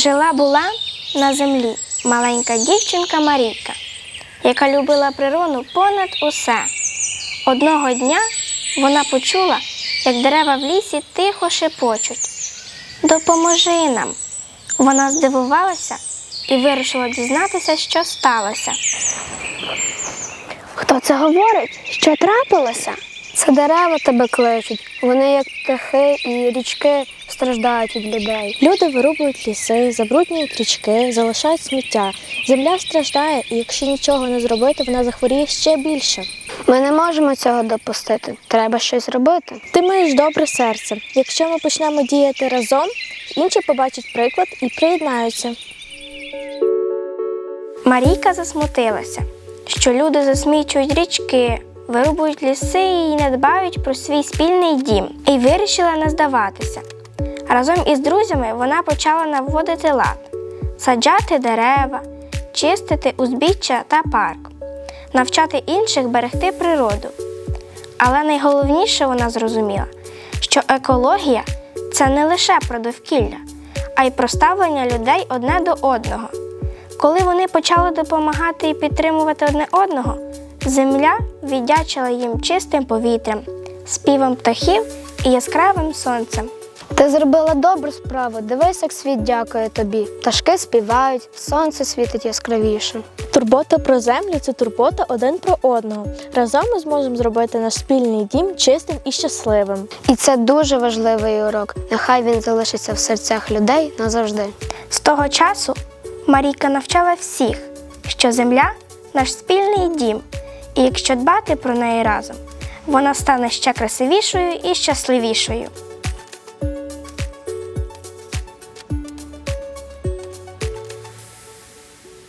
Жила була на землі маленька дівчинка Марійка, яка любила природу понад усе. Одного дня вона почула, як дерева в лісі тихо шепочуть. Допоможи нам. Вона здивувалася і вирішила дізнатися, що сталося. Хто це говорить? Що трапилося? Це дерева тебе кличуть. Вони, як птахи і річки, страждають від людей. Люди вирубують ліси, забруднюють річки, залишають сміття. Земля страждає, і якщо нічого не зробити, вона захворіє ще більше. Ми не можемо цього допустити. Треба щось робити. Ти маєш добре серце. Якщо ми почнемо діяти разом, інші побачать приклад і приєднаються. Марійка засмутилася, що люди засмічують річки, вирубують ліси і не дбають про свій спільний дім, і вирішила не здаватися. Разом із друзями вона почала наводити лад, саджати дерева, чистити узбіччя та парк, навчати інших берегти природу. Але найголовніше вона зрозуміла, що екологія це не лише про довкілля, а й про ставлення людей одне до одного. Коли вони почали допомагати і підтримувати одне одного, земля віддячила їм чистим повітрям, співом птахів і яскравим сонцем. Ти зробила добру справу. Дивись, як світ дякує тобі. Пташки співають, сонце світить яскравіше. Турбота про землю це турбота один про одного. Разом ми зможемо зробити наш спільний дім чистим і щасливим. І це дуже важливий урок. Нехай він залишиться в серцях людей назавжди. З того часу Марійка навчала всіх, що земля наш спільний дім, і якщо дбати про неї разом, вона стане ще красивішою і щасливішою.